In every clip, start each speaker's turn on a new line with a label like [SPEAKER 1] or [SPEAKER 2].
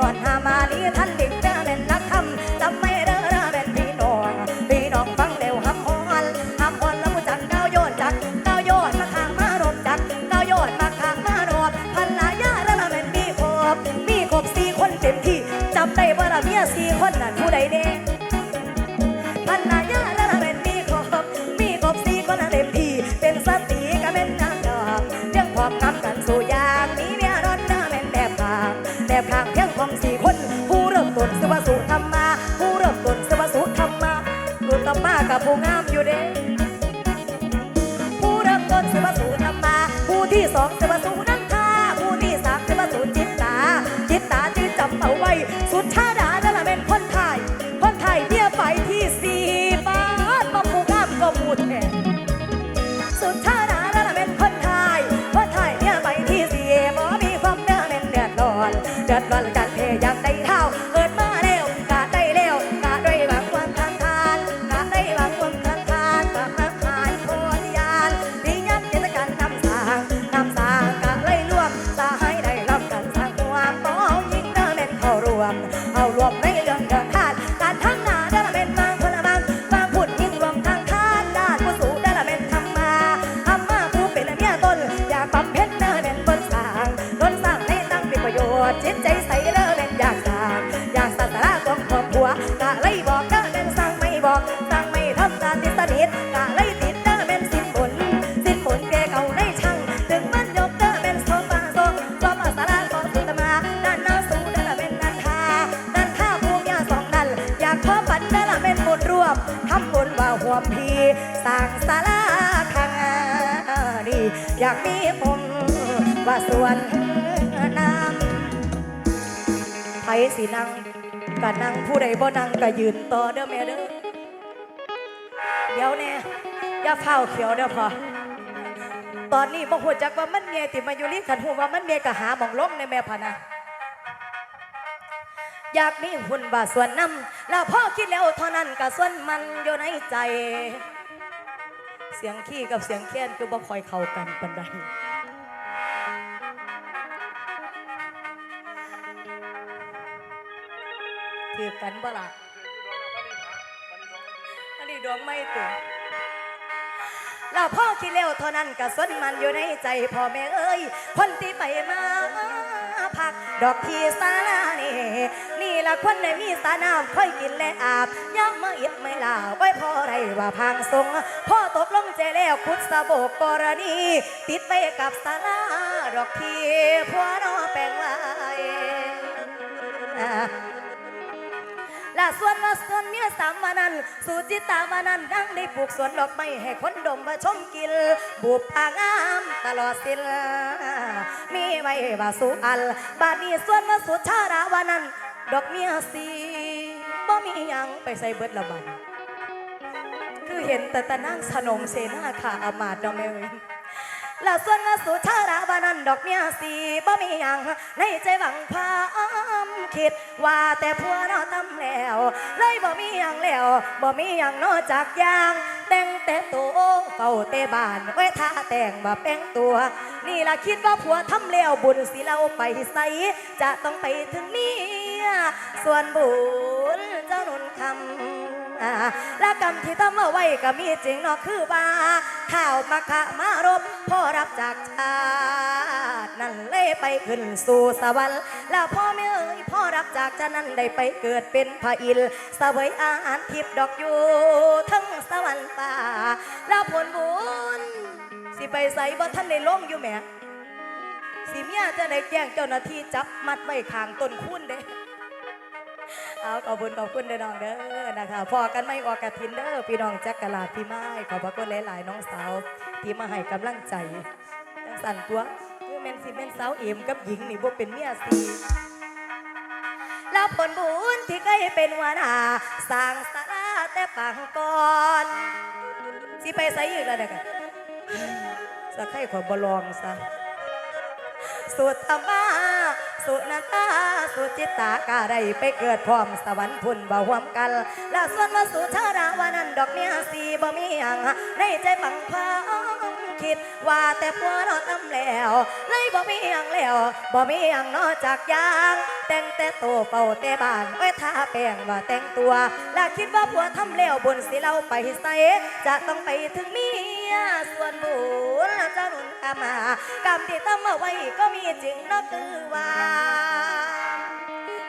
[SPEAKER 1] นอนหา ว่าห่วมพีสร้างศาลาข้างดี อยากมีผมว่าส่วนน้ำไผสินั่งกะนั่งผู้ใดบ่นั่งกะยืนต่อเด้อแม่เด้อเดี๋ยวแน่อย่าเฝ้าเขียวเด้อพอตอนนี้บ่ฮู้จักว่ามันเมียติมาอยู่ลิขันฮู้ว่ามันเมียก็หาหมองล้มในแม่พะนะ อยากมีหุ่นบาส่วนน้ำแล้วพ่อคิดแล้วเท่านั้นก็ส่วนมันอยู่ในใจ เสียงขี้กับเสียงแค้นคือบ่คอยเข้ากันปานใดถือกันบ่ล่ะอันนี้ดวงไม่ตื่นแล้วพ่อคิดแล้วเท่านั้นก็สนมันอยู่ในใจพ่อแม่เอ้ย คนที่ไปมาพัก ดอกที่สาลานี่ นี่ละคนในมีสาน้ำค่อยกินและอาบย่ำมาอิดไม่ลาไว้พ่อไรว่าพังทรงพ่อตกลงใจแล้วคุดสะโบกกรณี ติดไปกับสาลาดอกที่พัวนอแปลงไว้และส่วนว่าส่วนเมียสามมานั้นสุจิตามานั้นดังได้ปลูกสวนดอกไม้ให้คนดมมาชมกินบุปผางามตลอดสิ้นมีไว้ว่าสุอัลบาดนี้ส่วนว่าสุชาดาวานั้น ดอกเมียสีบ่มียังไปใส่เบิดละบันคือเห็นแต่ตะนั่งสนมเสนาขาอามาดดอกแม่เว้ยแล้วส่วนว่าสุชาดาบานันดอกเมียสีบ่มียังในใจหวังพามคิดว่าแต่พัวเราทำแล้วเลยบ่มียังแล้วบ่มียังนอกจากยางแต่งแต่ตัวเฝ้าแต่บ้านไว้ท่าแต่งมาแป้งตัว นี่ละคิดว่าผัวทำแล้วบุญสิเราไปใสจะต้องไปถึงเมีย ส่วนบุญเจ้าหนุนคำและกรรมที่ทำเอาไว้ก็มีจริงเนาะคือว่าข้าวมาขะมารบพ่อรับจากชาตินั่นเลยไปขึ้นสู่สวรรค์แล้วพ่อแม่เอ้ยพ่อรับจากชาตินั้นได้ไปเกิดเป็นพระอินทร์สวยอาหารทิพดอกอยู่ทั้งสวรรค์ป่า แล้วผลบุญสิไปใส่บ่ท่านได้ลงอยู่แหมสิเมียจะได้แจ้งเจ้าหน้าที่จับมัดไว้ข้างต้นคุ้นเด้ เอาขอบคุณขอบคุณเด้อน้องเด้อนะคะพอกันไม่ออกกระทินเด้อพี่น้องจักกะลาพี่ไม้ขอบพระคุณหลายๆน้องสาวที่มาให้กำลังใจจังสั่นตัวคือแมนสิแมนสาวเอ็มกับหญิงนี่บ่เป็นเมียสีแล้วผลบุญที่เคยเป็นวานาสร้างสาราแต่ปางก่อนสิไปใส่อีกแล้วเด้อกันสักให้ขอบ่ลองซะสุธรรมา สุนันตาสุจิตตากาได้ไปเกิดพร้อมสวรรค์พุ่นบ่หวมกัน และส่วนว่าสุชาดาวานั้นดอกเมียสีบ่มีหยังในใจบังความคิดว่าแต่ผัวเราทำแล้วเลยบ่มีหยังแล้วบ่มีหยังนอกจากยาง แต่งแต่โตวเป่าแต่บ้านไว้ทาแป้งว่าแต่งตัว และคิดว่าผัวทำแล้วบนสิเราไปใส่จะต้องไปถึงมี ยส่วนบุญเจ้าหนุนกามากรรมที่ทำเอาไว้ก็มีจริงนาะคือว่า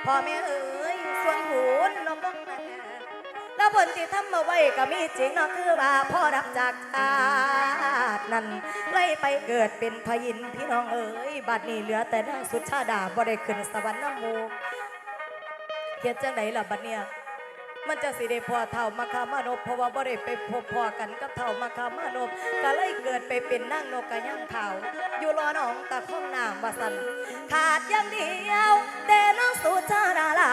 [SPEAKER 1] พ่อแม่เอ๋ยส่วนบุญเนาะก็บนที่ทำมาไว้ก็มีจริงนาะคือว่าพ่อรับจากชาตินั้นไล่ไปเกิดเป็นพยินพี่น้องเอ๋ยบัดนี้เหลือแต่นางสุชาดาบ่ได้ขึ้นสวรรค์น้ำมูเฮ็ดจังไดล่ะบัดเนี่ย มันจะสิได้พอเท่ามาคามานพเพราะว่าบ่ได้ไปพบพ่อกันกับเท่ามาคามานพก็เลยเกิดไปเป็นนางนกกระย่างเท่าอยู่รอน้องตะข้องน้ำว่าสันขาดอย่างเดียวแต่น้องสุชาดาลา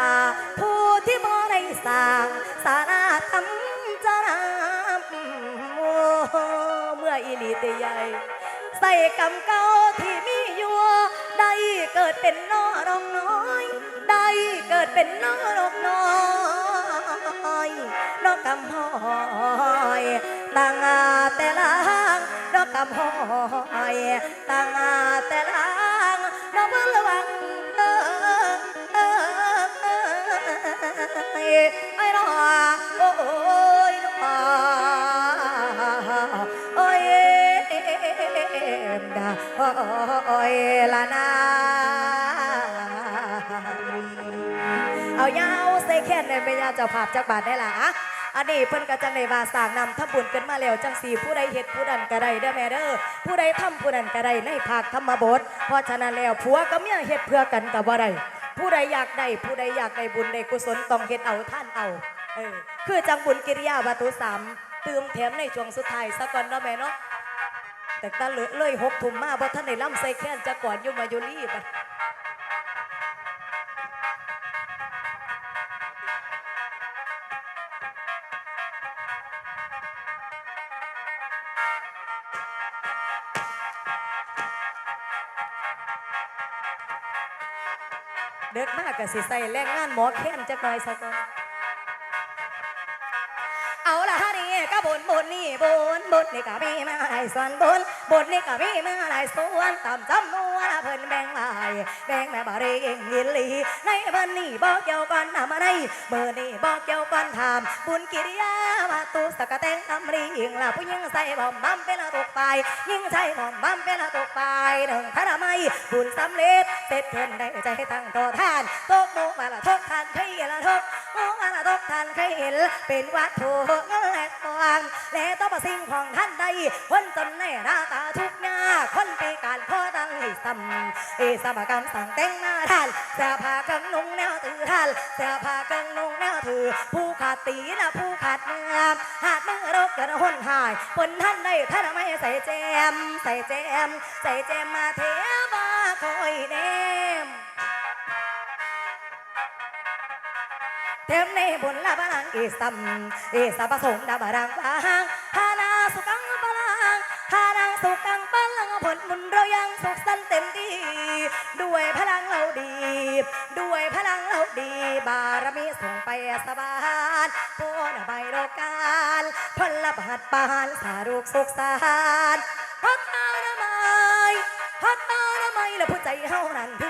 [SPEAKER 1] ผู้ที่บ่ได้สร้างสาราทำจารามเมื่ออีลีเตใหญ่ใส่กำเก่าที่มีอยู่ได้เกิดเป็นน้อรองน้อย ได้เกิดเป็นน้อรองน้อย น้องกำหอยต่างอาแต่ลางน้องกำหอยต่างอาแต่ลางน้องเพิ่งระวังเออเออเออไอ้น้อโอ้ยนอโอ้ยดาโอ้ยละนาเอายาว ส่แค่ในเมียเจ้าภาพจักบาทได้ละอะอันนี้เพิ่นก็จังในวาสร้างนำทำบุญกันมาแล้วจังสีผู้ใดเฮ็ดผู้นั้นก็ได้เด้อแม่เด้อผู้ใดทำผู้นั้นก็ได้ในภาคธรรมบท เพราะฉะนั้นแล้วผัวกับเมียเฮ็ดเพื่อกันก็บ่ได้ผู้ใดอยากได้ผู้ใดอยากได้บุญได้กุศลต้องเฮ็ดเอาท่านเอาเออคือจังบุญกิริยาวัตถุสามเตืมแถมในช่วงสุดท้ายซะก่อนเนาะแม่เนาะแต่ตาเลยเลยหกถุมมาบ่ท่านได้ล่ำใส่แค้นจะก่อนอยู่มาอยู่รีบ ด็กมากก็สิใส่แรงงานหมอแค้นจะหน่อยสะก่อน ก็บนบนนี่บนบนนี่ก็มีมาหลายส่วนบนบนนี่ก็มีมาหลายส่วนตามจำนวนเพิ่นแบ่งลายแบ่งแม่บาเรียงยินลีในวันนี้บอกเกี่ยวกันทำอะไรเบอร์นี่บอกเกี่ยวกันทำบุญกิริยามาตุสกะแตงทำรีอิงละผู้หญิงใส่บอมบัมเป็นละตกไปยิ่งใส่บอมบัมเป็นละตกไปหนึ่งพระไมบุญสำเร็จเสร็จเพิ่นได้ใจให้ตั้งต่อท่านตกโมมาละทกทานใครละทกโมมาละทกทานใครเห็นเป็นวัตถุเงินและทองและต้อ สิ่งของท่านใดคนจนในหน้าตาทุกหน้าคนปีการพ่อตั้งให้ซ้ำเอสมกรรมสั่งแต่งหน้าท่านเสื้อผ้าเครื่องนุ่งแนวตือท่านเสื้อผ้าเครื่องนุ่งแนวถือ ผู้ขาดตีนะผู้ขาดเนื้อหาดมือรกกันหุ่นหายผลท่านได้ท่านไม่ใส่แจม ใส่แจม ใส่แจมมาเทวาคอยเนมเทมในบุญละบาลังอีสัมเอสะปะสงดาบารังบาง ด้วยพลังเราดีบารมีส่งไปสบานโพนใบโลกาลพลบาทปานสารุกสุขสานพักอานามัยพักอานามัยและผู้ใจเฮานั้นถึ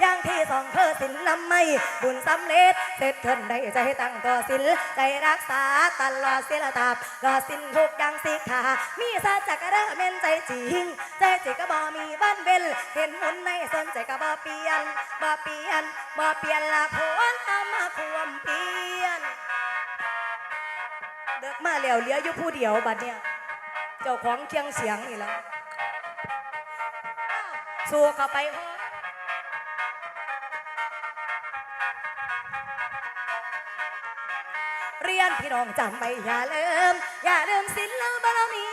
[SPEAKER 1] อย่างที่สองเธอสินลำไม่บุญสำเร็จเสร็จเทินได้ใจตั้งต่อสินใจรักษาตลอดเสียละตาบรอสินทุกอย่างสิขามีสัจจะกระเมนใจจริงใจจิกบ่มีบ้านเบลเห็นมุนในสนใจก็บ่เปลี่ยนบ่เปลี่ยนบ่เปลี่ยนละพวนเอามาควมเปลี่ยนเด็กมาแล้วเหลืออยู่ผู้เดียวบัดเนี่ยเจ้าของเคียงเสียงนี่แล้วสู้เข้าไปพ่อเยนพี่น้องจำไว้อย่าลืม อย่าลืมศิลบารมี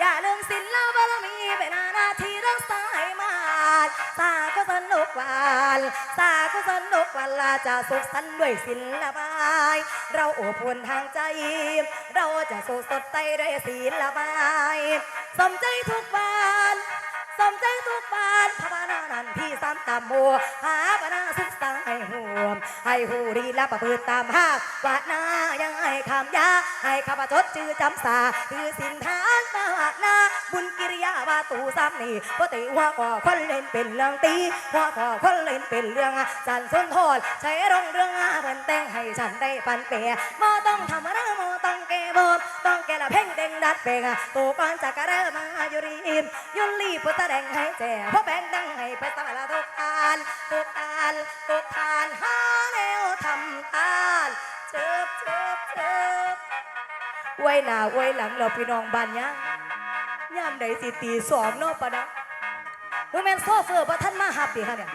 [SPEAKER 1] อย่าลืมศิลบารมีเป็นนาที่รักษาให้มาดสาก็สนุกหวานสาก็สนุกวันลาจะสุขสันต์ด้วยศิลบาย เราอบอุ่นทางใจ เราจะสุขสดใจด้วยศิลบาย สมใจทุก ทุกบ้านพระบานานันพี่สามตามโมหาปนาศึกษาให้หวมให้หูดีและประพฤติตามหากวาดนายังให้คำยาให้ข้าพจดชื่อจำสาคือสินทานปากนาบุญกิริยาวาตูซ้ำนี่ปติว่าก่อคนเล่นเป็นเรื่องตีว่าก่อคนเล่นเป็นเรื่องจันสุนทรใช้รองเรื่องอาเพิ่นแต่งให้ฉันได้ปันเปียบ่ต้องทำอะไรบ่ต้องแก้บ่ต้องแก้ละเพ่งเด้งดัดเปงตัวก่อนจะกระเรมมา อยู่รีมยุลีพุทธแดงให้แจ่เพราะแบงดังให้ไปสวรรค์ทุกทานทุกทานทุกทานหาแนวทำทานเจิบเจิบเจิไว้หน้าไว้หลังเราพี่น้องบ้านย่างยามใดสิตีสองนาะปะนะเฮ้ยแมนโซเฟอร์บ่ท่านมาหับดิฮะเนี่ย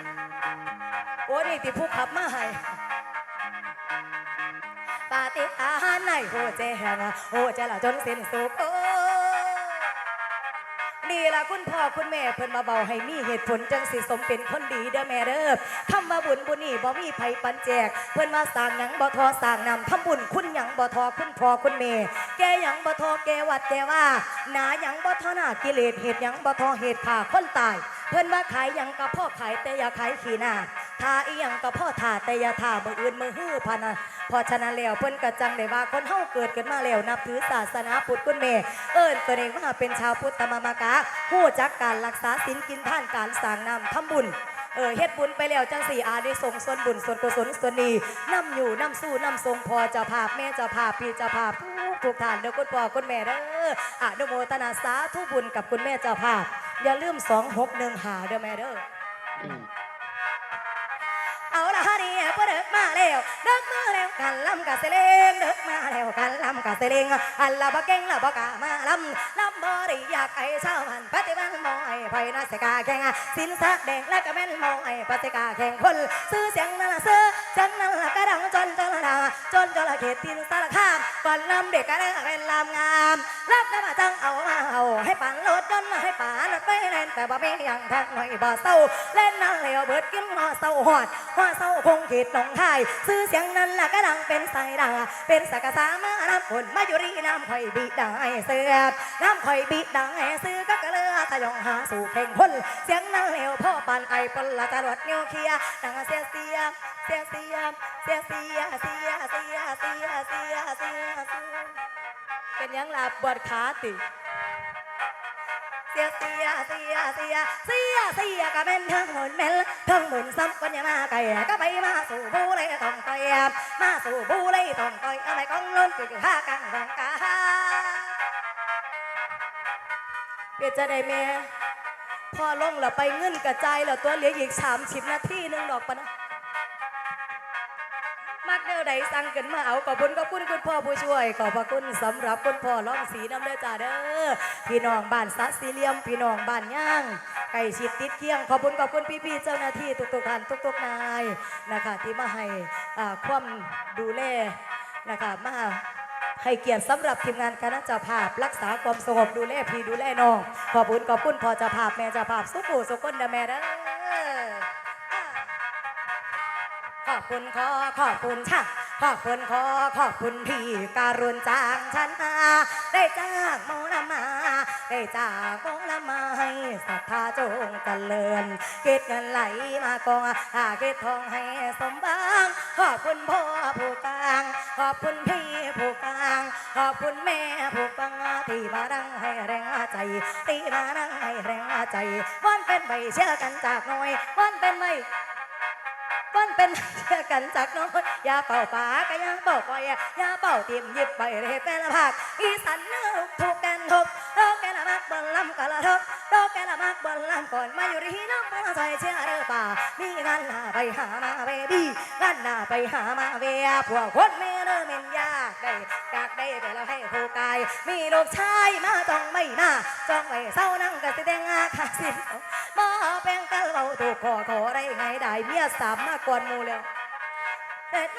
[SPEAKER 1] โอ้นี่ติผู้ขับมาให้ปาฏิหารในโหแจ้งโหแจ้งละจนสิ้นสุข ดีละคุณพ่อคุณแม่เพิ่นมาเบาให้มีเหตุผลจังสิสมเป็นคนดีเด้อแม่เด้อทำมาบุญบุญนี่บ่มีไผปันแจก เพิ่นมาสร้างหยังบ่ทอสร้างนำทำบุญคุณหยังบ่ทอคุณพ่อคุณแม่แกหยังบ่ทอแกวัดแกว่าหนาหยังบ่ทอหน้ากิเลสเหตุหยังบ่ทอเหตุผ่าคนตาย เพิ่นว่าขายหยังก็พ่อขายแต่อย่าขายขี้หน้า ทาอีหยังก็พ่อทาแต่อย่าทามืออื่นมือฮื้อพะนะพอฉะนั้นแล้วเพิ่นก็จังได้ว่าคนเฮาเกิดขึ้นมาแล้วนับถือศาสนาพุทธคุณแม่เอิ้นตัวเองว่าเป็นชาวพุทธมามากะฮู้จักการรักษาศีลกินท่านการสร้างน้ำทำบุญเออเฮ็ดบุญไปแล้วจังสี่อาได้ส่งส่วนบุญส่วนกุศลส่วนนี้นํอยู่นํสู้นํทรงพอเจ้าภาพแม่เจ้าภาพพี่เจ้าภาพทุกท่านเด้อคุณพ่อคุณแม่เด้ออนุโมทนาสาธุบุญกับคุณแม่เจ้าภาพ อย่าลืม2615หนึ่งหาเด้อแม่เด้อ ฮะนี่พอเด็กมาแล้วเด็กมาแล้วกันลำกะเสลงเด็กมาแล้วกันลำกะเสลงอันละบ่เก่งละบ่กะมาลำลำบ่ได้อยากไอ้ชาวมันปฏิบัติมองไอ้ไผนาสกาแข่งสินสักแดงและก็แม่นมองไอ้ปฏิกาแข่งคนซื้อเสียงนั่นละซื้อเสียงนั่นละกระดังจนจนละดาจนจนละเขตทินสารคามก่อนลำเด็กกันเป็นลำงามรับแล้วมาจังเอามาเอาให้ปั่นรถจนให้ป่านไปเล่นแต่บ่มีอย่างทักหน่อยบ่เศร้าเล่นนั่งเหลวเบิดกินงอเศร้าหอด ว่าเศร้าคงขีดหนองคาย ซื้อเสียงนั้นละก็ดังเป็นสายดัง เป็นสักสามาน้ำฝนมาอยู่รีน้ำข่อยบีดังไอเสือน้ำข่อยบีดังไอเสือก็กระเลือทะยองหาสู่เข่งพ่นเสียงนั้นเหลวพ่อปานไอปนละจรวดนิวเคียดังเสียเสียเสียเสียเสียเสียเสียเสียเสียเสียเสียเป็นยังล่ะปวดขาติ สียเสียเสียเสียเสียเสียก็เป็นทั้งหมุนเมลทั้งหมุนซ้ำกันอย่ามาไก่ก็ไปมาสู่บูเลยต้องต่อยมาสู่บูเลยต้องต่อยเอาไปกองล้นจุดห้ากันแบ่งกาเปียจะได้เมียพ่อลงแล้วไปเงินกระจายแล้วตัวเหลืออีกสามสิบนาทีหนึงดอกปะนะ กแนวใดสั่งกันมาเอาขอบคุณขอบคุณคุณพ่อผู้ช่วย ขอบพระคุณสำหรับคุณพ่อร้องสีน้ำเด้อจ้าเด้อพี่น้องบ้านสัตสีเหลียม พี่น้องบ้านย่างไก่ชิดติดเคียงขอบคุณขอบคุณพี่ๆเจ้าหน้าที่ทุกๆท่านทุกๆนายนะคะที่มาให้อ่าความดูแลนะคะมาให้เกียรติสำหรับทีมงานคณะเจ้าภาพ รักษาความสงบดูแลพี่ดูแลน้องขอบคุณขอบคุณพ่อเจ้าภาพแม่เจ้าภาพสุขุสุขคนเดแม่เด้อ คุณขอขอบคุณช่างขอบคุณขอขอบคุณพี่การุณจ้างฉันมาได้จ้างโมลมา ได้จ้างโมลมาให้ศรัทธาจงเจริญเกิดเงินไหลมากองหาเกิดทองให้สมบังขอบคุณพ่อผู้กลางขอบคุณพี่ผู้กลางขอบคุณแม่ผู้ฟังที่มาดังให้แรงใจตีมาดังให้แรงใจวันเป็นใบเชื่อกันจากหน่อยวันเป็นไม่มันเป็นเชื่อกันจากน้อยอย่าเป่าปากก็อย่าเป่าป่อยอย่าเป่าตรีมหยิบไปเลยเป็นละภาคอีสันเนื้อถูกกันทบโลกแกละมักบนลำกะละทบโลกแกละมักบนลำก่อนมาอยู่ที่น้ำมันใส่เชื่อเด้อป่ามีงานลาไปหามาเวบีงานลาไปหามาเวียพวกคนเมเริ่มเป็นยากได้อยากได้ไปแล้วให้ผู้กาย มีลูกชายมาจ้องไม่มาจ้องไว้เศร้านั่งกะสิแดงอาคาสิ กันเราถูกคอขอไรไงได้เมียสามมากกว่ามูแล้วแต่นั่งเดิน